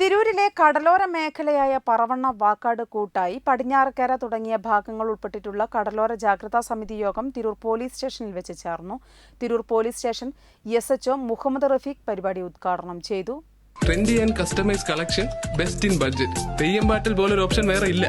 തിരൂരിലെ കടലോര മേഖലയായ പറവണ്ണ വാക്കാട് കൂട്ടായി പടിഞ്ഞാറക്കര തുടങ്ങിയ ഭാഗങ്ങൾ ഉൾപ്പെട്ടിട്ടുള്ള കടലോര ജാഗ്രതാ സമിതി യോഗം തിരൂർ പോലീസ് സ്റ്റേഷനിൽ വെച്ച് ചേർന്നു. Tirur police station S H O Muhammad Rafeeq പരിപാടി ഉദ്ഘാടനം ചെയ്തു. Trendy and customise collection best in budget Theyyam പാട്ടിൽ പോലൊരു ഓപ്ഷൻ വേറെ ഇല്ല.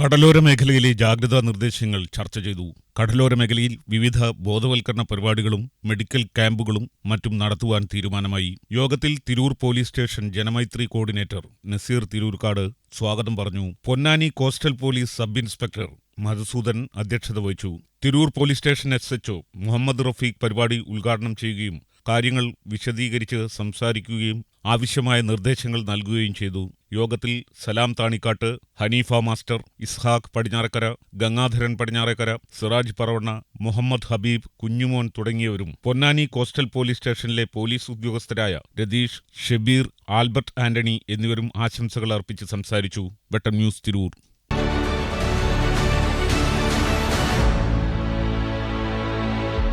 കടലോര മേഖലയിലെ ജാഗ്രതാ നിർദ്ദേശങ്ങൾ ചർച്ച ചെയ്തു. കടലോര മേഖലയിൽ വിവിധ ബോധവൽക്കരണ പരിപാടികളും മെഡിക്കൽ ക്യാമ്പുകളും മറ്റും നടത്തുവാൻ തീരുമാനമായി. യോഗത്തിൽ Tirur police station Janamaithri coordinator Naseer Tirurkad സ്വാഗതം പറഞ്ഞു. Ponnani coastal police sub inspector Madhusudan അധ്യക്ഷത വഹിച്ചു. Tirur police station S H O Muhammad Rafeeq പരിപാടി ഉദ്ഘാടനം ചെയ്യുകയും കാര്യങ്ങൾ വിശദീകരിച്ച് സംസാരിക്കുകയും ആവശ്യമായ നിർദ്ദേശങ്ങൾ നൽകുകയും ചെയ്തു. യോഗത്തിൽ സലാം താണിക്കാട്ട് ഹനീഫ മാസ്റ്റർ ഇസ്ഹാഖ് പടിഞ്ഞാറക്കര ഗംഗാധരൻ പടിഞ്ഞാറക്കര സിറാജ് പറവണ്ണ മുഹമ്മദ് ഹബീബ് കുഞ്ഞുമോൻ തുടങ്ങിയവരും പൊന്നാനി കോസ്റ്റൽ പോലീസ് സ്റ്റേഷനിലെ പോലീസ് ഉദ്യോഗസ്ഥരായ രതീഷ് ഷബീർ ആൽബർട്ട് ആന്റണി എന്നിവരും ആശംസകൾ അർപ്പിച്ച് സംസാരിച്ചു. വെട്ടം ന്യൂസ് തിരൂർ.